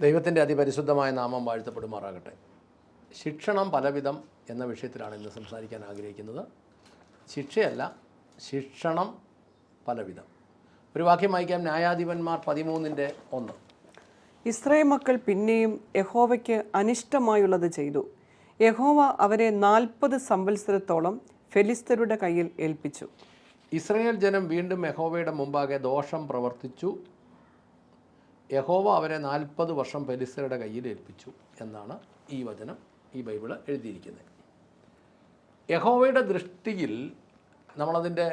ദൈവത്തിന്റെ അതിപരിശുദ്ധമായ നാമം വാഴ്ത്തപ്പെടുമാറാകട്ടെ. ശിക്ഷണം പലവിധം എന്ന വിഷയത്തിലാണ് ഇന്ന് സംസാരിക്കാൻ ആഗ്രഹിക്കുന്നത്. ശിക്ഷയല്ല ശിക്ഷണം പലവിധം. ഒരു വാക്യം വായിക്കാം ന്യായാധിപന്മാർ പതിമൂന്നിന്റെ ഒന്ന്. ഇസ്രായേൽ മക്കൾ പിന്നെയും യഹോവയ്ക്ക് അനിഷ്ടമായുള്ളത് ചെയ്തു. യഹോവ അവരെ നാൽപ്പത് സംവത്സരത്തോളം ഫെലിസ്തരുടെ കയ്യിൽ ഏൽപ്പിച്ചു. ഇസ്രയേൽ ജനം വീണ്ടും യഹോവയുടെ മുമ്പാകെ ദോഷം പ്രവർത്തിച്ചു. യഹോവ അവരെ നാൽപ്പത് വർഷം പെലിസരുടെ കയ്യിൽ ഏൽപ്പിച്ചു എന്നാണ് ഈ വചനം ഈ ബൈബിൾ എഴുതിയിരിക്കുന്നത്. യഹോവയുടെ ദൃഷ്ടിയിൽ നമ്മളതിന്റെ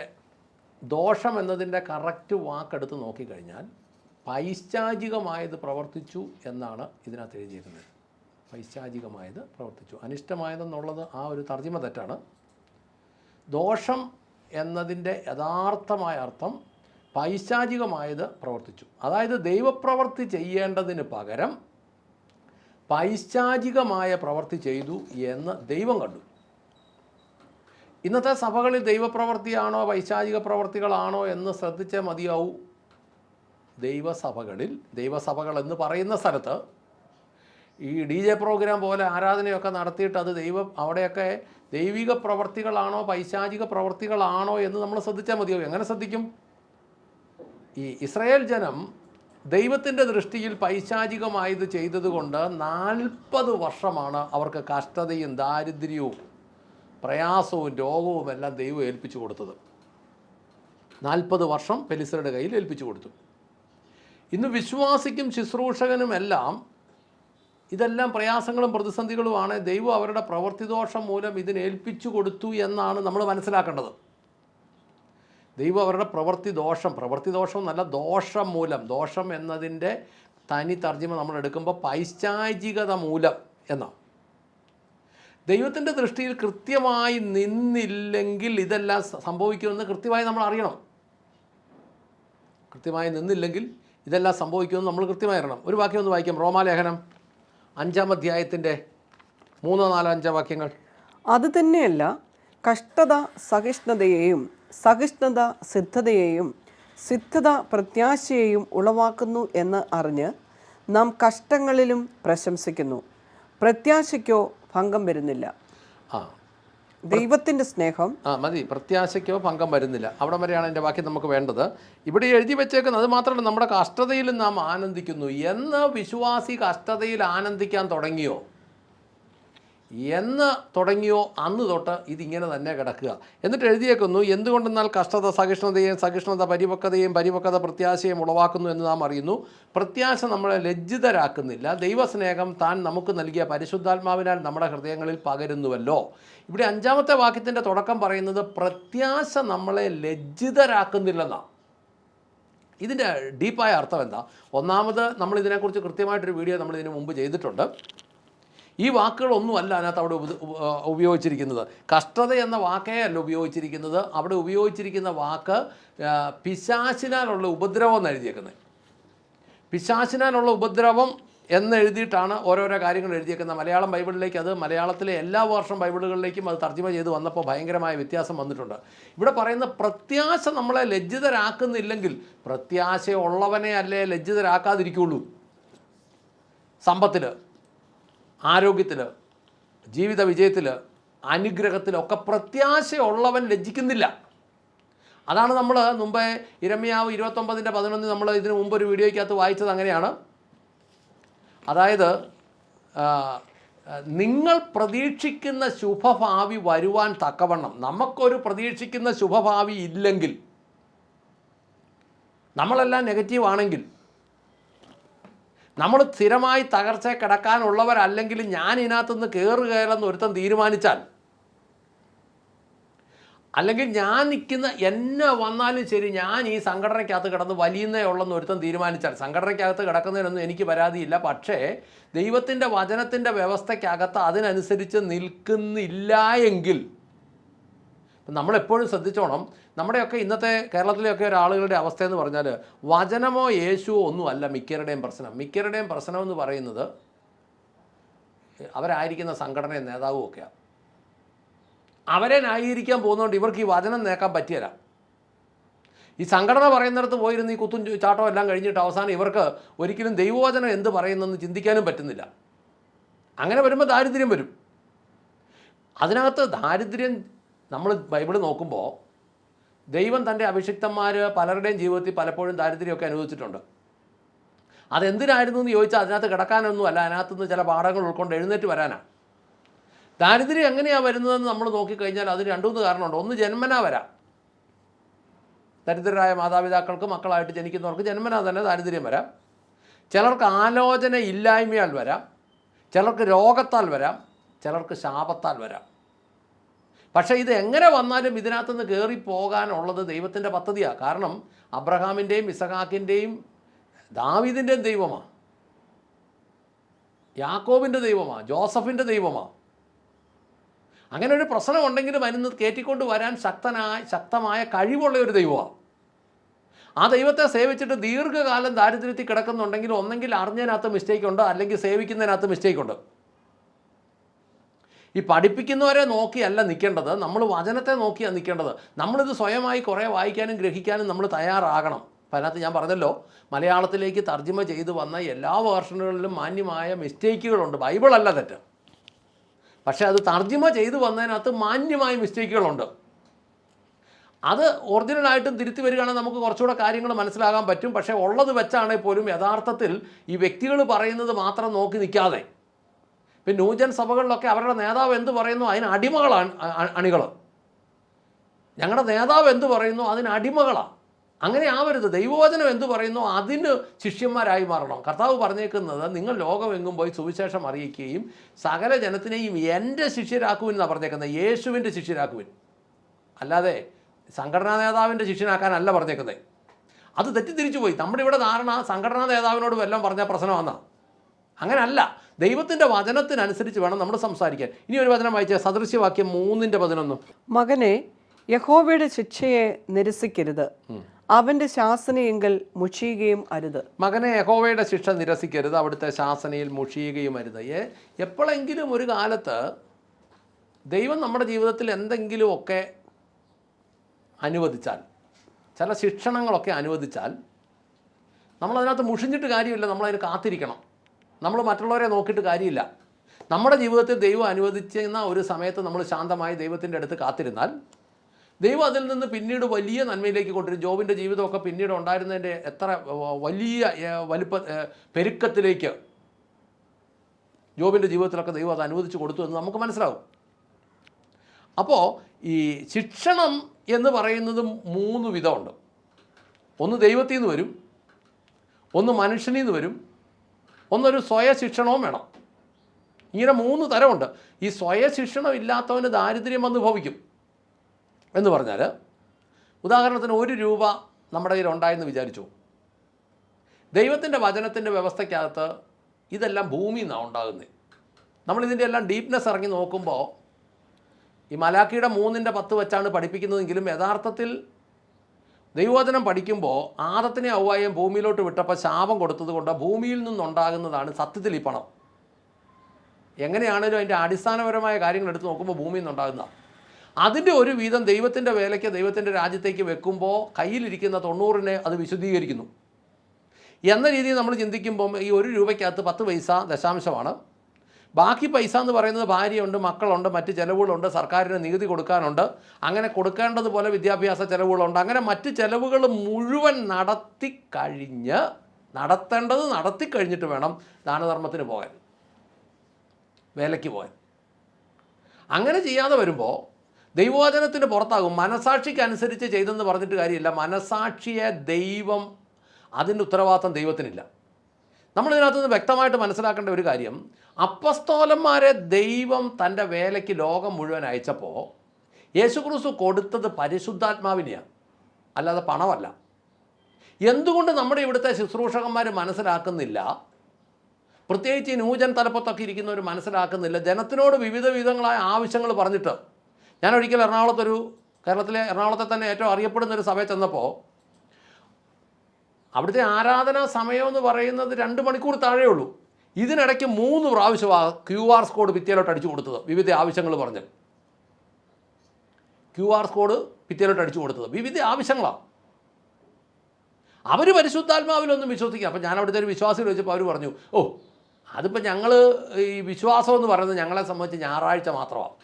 ദോഷം എന്നതിന്റെ കറക്റ്റ് വാക്കെടുത്ത് നോക്കിക്കഴിഞ്ഞാൽ പൈശാചികമായത് പ്രവർത്തിച്ചു എന്നാണ് ഇതിനകത്ത് എഴുതിയിരിക്കുന്നത്. പൈശാചികമായത് പ്രവർത്തിച്ചു. അനിഷ്ടമായതെന്നുള്ളത് ആ ഒരു തർജിമ തെറ്റാണ്. ദോഷം എന്നതിന്റെ യഥാർത്ഥമായ അർത്ഥം പൈശാചികമായത് പ്രവർത്തിച്ചു. അതായത് ദൈവപ്രവർത്തി ചെയ്യേണ്ടതിന് പകരം പൈശാചികമായ പ്രവർത്തി ചെയ്തു എന്ന് ദൈവം കണ്ടു. ഇന്നത്തെ സഭകളിൽ ദൈവപ്രവർത്തിയാണോ പൈശാചിക പ്രവർത്തികളാണോ എന്ന് ശ്രദ്ധിച്ചേ മതിയാവൂ. ദൈവസഭകളിൽ ദൈവസഭകൾ എന്ന് പറയുന്ന സ്ഥലത്ത് ഈ ഡി ജെ പ്രോഗ്രാം പോലെ ആരാധനയൊക്കെ നടത്തിയിട്ട് അത് ദൈവം അവിടെയൊക്കെ ദൈവിക പ്രവർത്തികളാണോ പൈശാചിക പ്രവർത്തികളാണോ എന്ന് നമ്മൾ ശ്രദ്ധിച്ചാൽ മതിയാവും. എങ്ങനെ ശ്രദ്ധിക്കും? ഈ ഇസ്രായേൽ ജനം ദൈവത്തിന്റെ ദൃഷ്ടിയിൽ പൈശാചികമായത് ചെയ്തതുകൊണ്ട് നാൽപ്പത് വർഷമാണ് അവർക്ക് കഷ്ടതയും ദാരിദ്ര്യവും പ്രയാസവും രോഗവും എല്ലാം ദൈവം ഏൽപ്പിച്ചു കൊടുത്തത്. നാൽപ്പത് വർഷം പെലിസറുടെ കയ്യിൽ ഏൽപ്പിച്ചു കൊടുത്തു. ഇന്ന് വിശ്വാസിക്കും ശുശ്രൂഷകനും എല്ലാം ഇതെല്ലാം പ്രയാസങ്ങളും പ്രതിസന്ധികളുമാണ് ദൈവം അവരുടെ പ്രവൃത്തിദോഷം മൂലം ഇതിനേൽപ്പിച്ചു കൊടുത്തു എന്നാണ് നമ്മൾ മനസ്സിലാക്കേണ്ടത്. ദൈവം അവരുടെ പ്രവൃത്തി ദോഷം പ്രവൃത്തി ദോഷം നല്ല ദോഷം മൂലം. ദോഷം എന്നതിന്റെ തനി തർജിമ നമ്മൾ എടുക്കുമ്പോൾ പൈശാചികത മൂലം എന്നാണ്. ദൈവത്തിന്റെ ദൃഷ്ടിയിൽ കൃത്യമായി നിന്നില്ലെങ്കിൽ ഇതെല്ലാം സംഭവിക്കുമെന്ന് കൃത്യമായി നമ്മൾ അറിയണം. കൃത്യമായി നിന്നില്ലെങ്കിൽ ഇതെല്ലാം സംഭവിക്കുമെന്ന് നമ്മൾ കൃത്യമായി അറിയണം. ഒരു വാക്യം ഒന്ന് വായിക്കാം. റോമാലേഖനം അഞ്ചാം അധ്യായത്തിന്റെ മൂന്നോ നാലോ അഞ്ചോ വാക്യങ്ങൾ. അത് തന്നെയല്ല കഷ്ടത സഹിഷ്ണുതയെയും സഹിഷ്ണുത സിദ്ധതയെയും സിദ്ധത പ്രത്യാശയെയും ഉളവാക്കുന്നു എന്ന് അറിഞ്ഞ് നാം കഷ്ടങ്ങളിലും പ്രശംസിക്കുന്നു. പ്രത്യാശയ്ക്കോ ഭംഗം വരുന്നില്ല. ആ. ദൈവത്തിന്റെ സ്നേഹം ആ മതി. പ്രത്യാശയ്ക്കോ ഭംഗം വരുന്നില്ല. അവിടെ വരെയാണ് എന്റെ വാക്യം നമുക്ക് വേണ്ടത്. ഇവിടെ എഴുതി വെച്ചേക്കുന്നത് അത് മാത്രമല്ല നമ്മുടെ കഷ്ടതയിലും നാം ആനന്ദിക്കുന്നു. എന്ന് വിശ്വാസി കഷ്ടതയിൽ ആനന്ദിക്കാൻ തുടങ്ങിയോ? എന്ന് തുടങ്ങിയോ അന്ന് തൊട്ട് ഇതിങ്ങനെ തന്നെ കിടക്കുക. എന്നിട്ട് എഴുതിയേക്കുന്നു എന്തുകൊണ്ടെന്നാൽ കഷ്ടത സഹിഷ്ണുതയും സഹിഷ്ണുത പരിപക്വതയും പരിപക്വത പ്രത്യാശയും ഉളവാക്കുന്നു എന്ന് നാം അറിയുന്നു. പ്രത്യാശ നമ്മളെ ലജ്ജിതരാക്കുന്നില്ല. ദൈവസ്നേഹം താൻ നമുക്ക് നൽകിയ പരിശുദ്ധാത്മാവിനാൽ നമ്മുടെ ഹൃദയങ്ങളിൽ പകരുന്നുവല്ലോ. ഇവിടെ അഞ്ചാമത്തെ വാക്യത്തിന്റെ തുടക്കം പറയുന്നത് പ്രത്യാശ നമ്മളെ ലജ്ജിതരാക്കുന്നില്ലെന്നാണ് ഇതിന്റെ ഡീപ്പായ അർത്ഥം എന്താ? ഒന്നാമത് നമ്മൾ ഇതിനെക്കുറിച്ച് കൃത്യമായിട്ടൊരു വീഡിയോ നമ്മൾ ഇതിന് മുമ്പ് ചെയ്തിട്ടുണ്ട്. ഈ വാക്കുകളൊന്നും അല്ല അതിനകത്ത് അവിടെ ഉപ- ഉപ- ഉപയോഗിച്ചിരിക്കുന്നത്. കഷ്ടത എന്ന വാക്കേ അല്ല ഉപയോഗിച്ചിരിക്കുന്നത്. അവിടെ ഉപയോഗിച്ചിരിക്കുന്ന വാക്ക് പിശാശിനാലുള്ള ഉപദ്രവം എന്ന് എഴുതിയേക്കുന്നത്. പിശാശിനാലുള്ള ഉപദ്രവം എന്ന് എഴുതിയിട്ടാണ് ഓരോരോ കാര്യങ്ങൾ എഴുതിയേക്കുന്നത്. മലയാളം ബൈബിളിലേക്ക് അത് മലയാളത്തിലെ എല്ലാ വർഷം ബൈബിളുകളിലേക്കും അത് തർജമ ചെയ്ത് വന്നപ്പോൾ ഭയങ്കരമായ വ്യത്യാസം വന്നിട്ടുണ്ട്. ഇവിടെ പറയുന്ന പ്രത്യാശ നമ്മളെ ലജ്ജിതരാക്കുന്നില്ലെങ്കിൽ പ്രത്യാശയുള്ളവനെ അല്ലേ ലജ്ജിതരാക്കാതിരിക്കുള്ളൂ. സമ്പത്തിൽ ആരോഗ്യത്തിൽ ജീവിത വിജയത്തിൽ അനുഗ്രഹത്തിലൊക്കെ പ്രത്യാശയുള്ളവൻ ലജ്ജിക്കുന്നില്ല. അതാണ് നമ്മൾ മുമ്പേ ഇരമ്യാവ് ഇരുപത്തൊമ്പതിന്റെ പതിനൊന്ന് നമ്മൾ ഇതിനു മുമ്പ് ഒരു വീഡിയോയ്ക്കകത്ത് വായിച്ചത് അങ്ങനെയാണ്. അതായത് നിങ്ങൾ പ്രതീക്ഷിക്കുന്ന ശുഭഭാവി വരുവാൻ തക്കവണ്ണം. നമുക്കൊരു പ്രതീക്ഷിക്കുന്ന ശുഭഭാവി ഇല്ലെങ്കിൽ നമ്മളെല്ലാം നെഗറ്റീവ് ആണെങ്കിൽ നമ്മൾ സ്ഥിരമായി തകർച്ച കിടക്കാനുള്ളവരല്ലെങ്കിൽ ഞാൻ ഇതിനകത്തുനിന്ന് കയറുകയല്ലെന്ന് ഒരുത്തൻ തീരുമാനിച്ചാൽ അല്ലെങ്കിൽ ഞാൻ നിൽക്കുന്ന എന്നെ വന്നാലും ശരി ഞാൻ ഈ സംഘടനയ്ക്കകത്ത് കിടന്ന് വലിയുന്നേ ഉള്ളെന്ന് ഒരുത്തൻ തീരുമാനിച്ചാൽ സംഘടനയ്ക്കകത്ത് കിടക്കുന്നതിനൊന്നും എനിക്ക് പരാതിയില്ല. പക്ഷേ ദൈവത്തിന്റെ വചനത്തിന്റെ വ്യവസ്ഥയ്ക്കകത്ത് അതിനനുസരിച്ച് നിൽക്കുന്നില്ല എങ്കിൽ നമ്മളെപ്പോഴും ശ്രദ്ധിച്ചോണം. നമ്മുടെയൊക്കെ ഇന്നത്തെ കേരളത്തിലെയൊക്കെ ഒരാളുകളുടെ അവസ്ഥ എന്ന് പറഞ്ഞാൽ വചനമോ യേശുവോ ഒന്നുമല്ല മിക്കരുടെയും പ്രശ്നം. മിക്കരുടെയും പ്രശ്നം എന്ന് പറയുന്നത് അവരായിരിക്കുന്ന സംഘടനയും നേതാവും ഒക്കെയാണ് അവരെ ന്യായീകരിക്കാൻ പോകുന്നതുകൊണ്ട് ഇവർക്ക് ഈ വചനം നേക്കാൻ പറ്റിയല്ല. ഈ സംഘടന പറയുന്നിടത്ത് പോയിരുന്നു ഈ കുത്തും ചാട്ടവും എല്ലാം കഴിഞ്ഞിട്ട് അവസാനം ഇവർക്ക് ഒരിക്കലും ദൈവവചനം എന്ത് പറയുന്നെന്ന് ചിന്തിക്കാനും പറ്റുന്നില്ല. അങ്ങനെ വരുമ്പോൾ ദാരിദ്ര്യം വരും. അതിനകത്ത് ദാരിദ്ര്യം നമ്മൾ ബൈബിൾ നോക്കുമ്പോൾ ദൈവം തന്റെ അഭിഷിക്തന്മാർ പലരുടെയും ജീവിതത്തിൽ പലപ്പോഴും ദാരിദ്ര്യമൊക്കെ അനുഭവിച്ചിട്ടുണ്ട്. അതെന്തിനായിരുന്നു എന്ന് ചോദിച്ചാൽ അതിനകത്ത് കിടക്കാനൊന്നും അല്ല അതിനകത്തുനിന്ന് ചില പാഠങ്ങൾ ഉൾക്കൊണ്ട് എഴുന്നേറ്റ് വരാനാണ് ദാരിദ്ര്യം എങ്ങനെയാണ് വരുന്നതെന്ന് നമ്മൾ നോക്കിക്കഴിഞ്ഞാൽ അതിന് രണ്ടുമൂന്ന് കാരണമുണ്ട്. ഒന്ന് ജന്മനാ വരാം. ദരിദ്രരായ മാതാപിതാക്കൾക്ക് മക്കളായിട്ട് ജനിക്കുന്നവർക്ക് ജന്മനാ തന്നെ ദാരിദ്ര്യം വരാം. ചിലർക്ക് ആലോചന ഇല്ലായ്മയാൽ വരാം. ചിലർക്ക് രോഗത്താൽ വരാം. ചിലർക്ക് ശാപത്താൽ വരാം. പക്ഷേ ഇത് എങ്ങനെ വന്നാലും ഇതിനകത്ത് നിന്ന് കയറി പോകാനുള്ളത് ദൈവത്തിന്റെ പദ്ധതിയാണ്. കാരണം അബ്രഹാമിന്റെയും ഇസഹാക്കിന്റെയും ദാവിദിന്റെയും ദൈവമാണ് യാക്കോബിന്റെ ദൈവമാണ് ജോസഫിന്റെ ദൈവമാണ് അങ്ങനെ ഒരു പ്രശ്നം ഉണ്ടെങ്കിലും അതിന് കയറ്റിക്കൊണ്ട് വരാൻ ശക്തനായ ശക്തമായ കഴിവുള്ള ഒരു ദൈവമാണ് ആ ദൈവത്തെ സേവിച്ചിട്ട് ദീർഘകാലം ദാരിദ്ര്യത്തിൽ കിടക്കുന്നുണ്ടെങ്കിൽ ഒന്നെങ്കിൽ അറിഞ്ഞതിനകത്ത് മിസ്റ്റേക്ക് ഉണ്ട്? അല്ലെങ്കിൽ സേവിക്കുന്നതിനകത്ത് മിസ്റ്റേക്ക് ഉണ്ട്? ഈ പഠിപ്പിക്കുന്നവരെ നോക്കിയല്ല നിൽക്കേണ്ടത് നമ്മൾ വചനത്തെ നോക്കിയാണ് നിൽക്കേണ്ടത്. നമ്മളിത് സ്വയമായി കുറേ വായിക്കാനും ഗ്രഹിക്കാനും നമ്മൾ തയ്യാറാകണം. അപ്പം അതിനകത്ത് ഞാൻ പറഞ്ഞല്ലോ മലയാളത്തിലേക്ക് തർജിമ ചെയ്തു വന്ന എല്ലാ വേർഷനുകളിലും മാന്യമായ മിസ്റ്റേക്കുകളുണ്ട്. ബൈബിളല്ല തെറ്റ്. പക്ഷേ അത് തർജിമ ചെയ്തു വന്നതിനകത്ത് മാന്യമായ മിസ്റ്റേക്കുകളുണ്ട്. അത് ഒറിജിനലായിട്ടും തിരുത്തി വരികയാണെങ്കിൽ നമുക്ക് കുറച്ചുകൂടെ കാര്യങ്ങൾ മനസ്സിലാകാൻ പറ്റും. പക്ഷേ ഉള്ളത് വെച്ചാണെങ്കിൽ പോലും യഥാർത്ഥത്തിൽ ഈ വ്യക്തികൾ പറയുന്നത് മാത്രം നോക്കി നിൽക്കാതെ ഇപ്പം ന്യൂജൻ സഭകളിലൊക്കെ അവരുടെ നേതാവ് എന്ത് പറയുന്നു? അതിന് അടിമകളാണ് അണികൾ ഞങ്ങളുടെ നേതാവ് എന്ത് പറയുന്നു? അതിന് അടിമകളാണ് അങ്ങനെ ആവരുത്. ദൈവവചനം എന്ത് പറയുന്നു? അതിന് ശിഷ്യന്മാരായി മാറണം. കർത്താവ് പറഞ്ഞേക്കുന്നത് നിങ്ങൾ ലോകമെങ്ങും പോയി സുവിശേഷം അറിയിക്കുകയും സകല ജനത്തിനെയും എന്റെ ശിഷ്യരാക്കുവിൻ എന്നാണ് പറഞ്ഞേക്കുന്നത്. യേശുവിന്റെ ശിഷ്യരാക്കുവിൻ. അല്ലാതെ സംഘടനാ നേതാവിന്റെ ശിഷ്യനാക്കാനല്ല പറഞ്ഞേക്കുന്നത്. അത് തെറ്റിദ്ധരിച്ചു പോയി നമ്മുടെ ഇവിടെ ധാരണ സംഘടനാ നേതാവിനോട് വല്ലതും പറഞ്ഞ പ്രശ്നമാണെന്നാ അങ്ങനല്ല. ദൈവത്തിന്റെ വചനത്തിനനുസരിച്ച് വേണം നമ്മൾ സംസാരിക്കാൻ. ഇനി ഒരു വചനം വായിച്ച സദൃശ്യവാക്യം മൂന്നിന്റെ പതിനൊന്ന്. മകനെ യഹോവയുടെ ശിക്ഷയെ നിരസിക്കരുത്. അവന്റെ ശാസനയെങ്കിൽ മുഷിയുകയും അരുത്. മകനെ യഹോവയുടെ ശിക്ഷ നിരസിക്കരുത്. അവിടുത്തെ ശാസനയിൽ മുഷിയുകയും അരുത്. ഏ എപ്പോഴെങ്കിലും ഒരു കാലത്ത് ദൈവം നമ്മുടെ ജീവിതത്തിൽ എന്തെങ്കിലുമൊക്കെ അനുവദിച്ചാൽ ചില ശിക്ഷണങ്ങളൊക്കെ അനുവദിച്ചാൽ നമ്മളതിനകത്ത് മുഷിഞ്ഞിട്ട് കാര്യമില്ല. നമ്മളതിന് കാത്തിരിക്കണം. നമ്മൾ മറ്റുള്ളവരെ നോക്കിയിട്ട് കാര്യമില്ല. നമ്മുടെ ജീവിതത്തിൽ ദൈവം അനുവദിച്ചിരുന്ന ഒരു സമയത്ത് നമ്മൾ ശാന്തമായി ദൈവത്തിന്റെ അടുത്ത് കാത്തിരുന്നാൽ ദൈവം അതിൽ നിന്ന് പിന്നീട് വലിയ നന്മയിലേക്ക് കൊണ്ടുവരും. ജോബിന്റെ ജീവിതമൊക്കെ പിന്നീട് ഉണ്ടായിരുന്നതിന്റെ എത്ര വലിയ വലുപ്പ പെരുക്കത്തിലേക്ക് ജോബിന്റെ ജീവിതത്തിലൊക്കെ ദൈവം അത് അനുവദിച്ചു കൊടുത്തു എന്ന് നമുക്ക് മനസ്സിലാവും. അപ്പോൾ ഈ ശിക്ഷണം എന്ന് പറയുന്നത് മൂന്ന് വിധമുണ്ട്. ഒന്ന് ദൈവത്തിൽ നിന്ന് വരും ഒന്ന് മനുഷ്യനിൽ നിന്ന് വരും ഒന്നൊരു സ്വയശിക്ഷണവും വേണം. ഇങ്ങനെ മൂന്ന് തരമുണ്ട്. ഈ സ്വയശിക്ഷണം ഇല്ലാത്തവന് ദാരിദ്ര്യം വന്ന് ഭവിക്കും. എന്ന് പറഞ്ഞാൽ ഉദാഹരണത്തിന് ഒരു രൂപ നമ്മുടെ കയ്യിൽ ഉണ്ടായെന്ന് വിചാരിച്ചു. ദൈവത്തിന്റെ വചനത്തിന്റെ വ്യവസ്ഥയ്ക്കകത്ത് ഇതെല്ലാം ഭൂമിയിൽ നിന്നാണ് ഉണ്ടാകുന്നത്. നമ്മളിതിന്റെ എല്ലാം ഡീപ്നെസ് ഇറങ്ങി നോക്കുമ്പോൾ ഈ മലാക്കിയുടെ മൂന്നിന്റെ പത്ത് വെച്ചാണ് പഠിപ്പിക്കുന്നതെങ്കിലും യഥാർത്ഥത്തിൽ ദൈവവചനം പഠിക്കുമ്പോൾ ആദത്തിനെ ഔവായം ഭൂമിയിലോട്ട് വിട്ടപ്പോൾ ശാപം കൊടുത്തത് കൊണ്ട് ഭൂമിയിൽ നിന്നുണ്ടാകുന്നതാണ് സത്യത്തിൽ ഈ പണം. എങ്ങനെയാണേലും അതിന്റെ അടിസ്ഥാനപരമായ കാര്യങ്ങൾ എടുത്ത് നോക്കുമ്പോൾ ഭൂമിയിൽ നിന്നുണ്ടാകുന്ന അതിന്റെ ഒരു വീതം ദൈവത്തിന്റെ വേലയ്ക്ക് ദൈവത്തിന്റെ രാജ്യത്തേക്ക് വെക്കുമ്പോൾ കയ്യിലിരിക്കുന്ന തൊണ്ണൂറിനെ അത് വിശുദ്ധീകരിക്കുന്നു. എന്ന രീതിയിൽ നമ്മൾ ചിന്തിക്കുമ്പം ഈ ഒരു രൂപയ്ക്കകത്ത് പത്ത് പൈസ ദശാംശമാണ്. ബാക്കി പൈസ എന്ന് പറയുന്നത് ഭാര്യയുണ്ട് മക്കളുണ്ട് മറ്റ് ചിലവുകളുണ്ട് സർക്കാരിന് നികുതി കൊടുക്കാനുണ്ട്. അങ്ങനെ കൊടുക്കേണ്ടതുപോലെ വിദ്യാഭ്യാസ ചിലവുകളുണ്ട്. അങ്ങനെ മറ്റ് ചിലവുകൾ മുഴുവൻ നടത്തി കഴിഞ്ഞ് നടത്തേണ്ടത് നടത്തി കഴിഞ്ഞിട്ട് വേണം ദാനധർമ്മത്തിന് പോകാൻ. വേലയ്ക്ക് പോകാൻ. അങ്ങനെ ചെയ്യാതെ വരുമ്പോൾ ദൈവവചനത്തിന് പുറത്താകും മനസാക്ഷിക്ക് അനുസരിച്ച് ചെയ്തെന്ന് പറഞ്ഞിട്ട് കാര്യമില്ല. മനസാക്ഷിയെ ദൈവം അതിന്റെ ഉത്തരവാദിത്തം ദൈവത്തിനില്ല. നമ്മൾ ഇതിനകത്ത് നിന്ന് വ്യക്തമായിട്ട് മനസ്സിലാക്കേണ്ട ഒരു കാര്യം അപ്പസ്തോലന്മാരെ ദൈവം തന്റെ വേലയ്ക്ക് ലോകം മുഴുവൻ അയച്ചപ്പോൾ യേശുക്രിസ്തു കൊടുത്തത് പരിശുദ്ധാത്മാവിനെയാണ് അല്ലാതെ പണമല്ല. എന്തുകൊണ്ട് നമ്മുടെ ഇവിടുത്തെ ശുശ്രൂഷകന്മാർ മനസ്സിലാക്കുന്നില്ല? പ്രത്യേകിച്ച് ഈ നൂജൻ തലപ്പത്തൊക്കെ ഇരിക്കുന്നവർ മനസ്സിലാക്കുന്നില്ല. ജനത്തിനോട് വിവിധ വിധങ്ങളായ ആവശ്യങ്ങൾ പറഞ്ഞിട്ട് ഞാൻ ഒരിക്കൽ എറണാകുളത്തൊരു കേരളത്തിലെ എറണാകുളത്തെ തന്നെ ഏറ്റവും അറിയപ്പെടുന്ന ഒരു സഭയിൽ ചെന്നപ്പോൾ അവിടുത്തെ ആരാധനാ സമയം എന്ന് പറയുന്നത് രണ്ട് മണിക്കൂർ താഴെ ഉള്ളൂ. ഇതിനിടയ്ക്ക് മൂന്ന് പ്രാവശ്യമാണ് ക്യു ആർ കോഡ് ഭിത്തിയിലോട്ട് അടിച്ചു കൊടുത്തത്. വിവിധ ആവശ്യങ്ങൾ പറഞ്ഞ്. ക്യു ആർ കോഡ് ഭിത്തിയിലോട്ട് അടിച്ചു കൊടുത്തത്. വിവിധ ആവശ്യങ്ങളാണ് അവർ പരിശുദ്ധാത്മാവിലൊന്നും വിശ്വസിക്കുക അപ്പം ഞാൻ അവിടുത്തെ ഒരു വിശ്വാസികൾ വെച്ചപ്പോൾ അവർ പറഞ്ഞു ഓ അതിപ്പോൾ ഞങ്ങൾ ഈ വിശ്വാസം എന്ന് പറയുന്നത് ഞങ്ങളെ സംബന്ധിച്ച് ഞായറാഴ്ച മാത്രമാണ്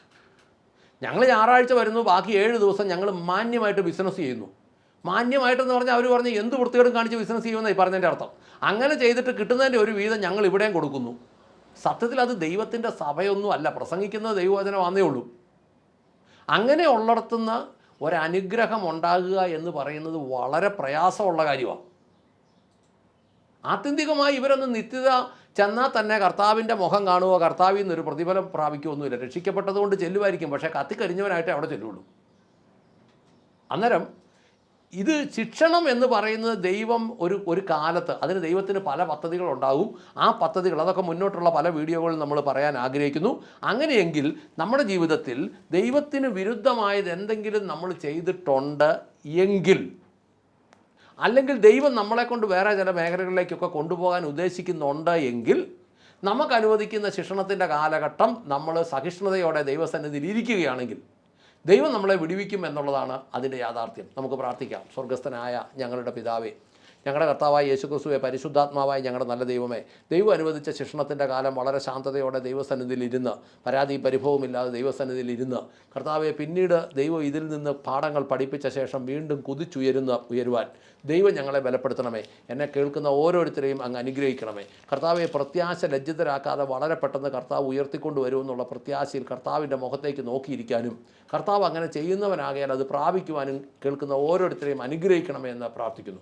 ഞങ്ങൾ ഞായറാഴ്ച വരുന്നു ബാക്കി ഏഴ് ദിവസം ഞങ്ങൾ മാന്യമായിട്ട് ബിസിനസ് ചെയ്യുന്നു. മാന്യമായിട്ടെന്ന് പറഞ്ഞാൽ അവർ പറഞ്ഞ് എന്ത് വൃത്തികേടും കാണിച്ച് ബിസിനസ് ചെയ്യുമെന്നായി പറഞ്ഞതിന്റെ അർത്ഥം. അങ്ങനെ ചെയ്തിട്ട് കിട്ടുന്നതിന്റെ ഒരു വീതം ഞങ്ങൾ ഇവിടെയും കൊടുക്കുന്നു. സത്യത്തിൽ അത് ദൈവത്തിന്റെ സഭയൊന്നും അല്ല. പ്രസംഗിക്കുന്നത് ദൈവവചനമാന്നേ ഉള്ളൂ. അങ്ങനെ ഉള്ളിടത്തുനിന്ന് ഒരനുഗ്രഹം ഉണ്ടാകുക എന്ന് പറയുന്നത് വളരെ പ്രയാസമുള്ള കാര്യമാണ്. ആത്യന്തികമായി ഇവരൊന്ന് നിത്യത ചെന്നാൽ തന്നെ കർത്താവിന്റെ മുഖം കാണുക കർത്താവിൽ നിന്നൊരു പ്രതിഫലം പ്രാപിക്കുകയൊന്നുമില്ല രക്ഷിക്കപ്പെട്ടതുകൊണ്ട് ചെല്ലുമായിരിക്കും. പക്ഷേ കത്തിക്കരിഞ്ഞവനായിട്ടേ അവിടെ ചെല്ലുള്ളൂ. അന്നേരം ഇത് ശിക്ഷണം എന്ന് പറയുന്നത് ദൈവം ഒരു ഒരു കാലത്ത് അതിന് ദൈവത്തിന് പല പദ്ധതികളുണ്ടാകും. ആ പദ്ധതികൾ അതൊക്കെ മുന്നോട്ടുള്ള പല വീഡിയോകളിൽ നമ്മൾ പറയാൻ ആഗ്രഹിക്കുന്നു. അങ്ങനെയെങ്കിൽ നമ്മുടെ ജീവിതത്തിൽ ദൈവത്തിന് വിരുദ്ധമായത് എന്തെങ്കിലും നമ്മൾ ചെയ്തിട്ടുണ്ട് എങ്കിൽ അല്ലെങ്കിൽ ദൈവം നമ്മളെ കൊണ്ട് വേറെ ചില മേഖലകളിലേക്കൊക്കെ കൊണ്ടുപോകാൻ ഉദ്ദേശിക്കുന്നുണ്ട് എങ്കിൽ നമുക്ക് അനുവദിക്കുന്ന ശിക്ഷണത്തിന്റെ കാലഘട്ടം നമ്മൾ സഹിഷ്ണുതയോടെ ദൈവസന്നിധിയിൽ ഇരിക്കുകയാണെങ്കിൽ ദൈവം നമ്മളെ വിടുവിക്കും എന്നുള്ളതാണ് അതിന്റെ യാഥാർത്ഥ്യം. നമുക്ക് പ്രാർത്ഥിക്കാം. സ്വർഗസ്ഥനായ ഞങ്ങളുടെ പിതാവേ ഞങ്ങളുടെ കർത്താവായ യേശുക്രിസ്തുവെ പരിശുദ്ധാത്മാവായ ഞങ്ങളുടെ നല്ല ദൈവമേ ദൈവം അനുവദിച്ച ശിക്ഷണത്തിന്റെ കാലം വളരെ ശാന്തതയോടെ ദൈവസന്നിധിയിൽ ഇരുന്ന് പരാതി പരിഭവമില്ലാതെ ദൈവസന്നിധിയിൽ ഇരുന്ന് കർത്താവെ പിന്നീട് ദൈവം ഇതിൽ നിന്ന് പാഠങ്ങൾ പഠിപ്പിച്ച ശേഷം വീണ്ടും കുതിച്ചുയരുന്ന ഉയരുവാൻ ദൈവം ഞങ്ങളെ ബലപ്പെടുത്തണമേ. എന്നെ കേൾക്കുന്ന ഓരോരുത്തരെയും അങ്ങ് അനുഗ്രഹിക്കണമേ. കർത്താവെ പ്രത്യാശ ലജ്ജിതരാക്കാതെ വളരെ പെട്ടെന്ന് കർത്താവ് ഉയർത്തിക്കൊണ്ട് വരുമെന്നുള്ള പ്രത്യാശയിൽ കർത്താവിന്റെ മുഖത്തേക്ക് നോക്കിയിരിക്കാനും കർത്താവ് അങ്ങനെ ചെയ്യുന്നവനാകയാൽ അത് പ്രാപിക്കുവാനും കേൾക്കുന്ന ഓരോരുത്തരെയും അനുഗ്രഹിക്കണമേ എന്ന് പ്രാർത്ഥിക്കുന്നു.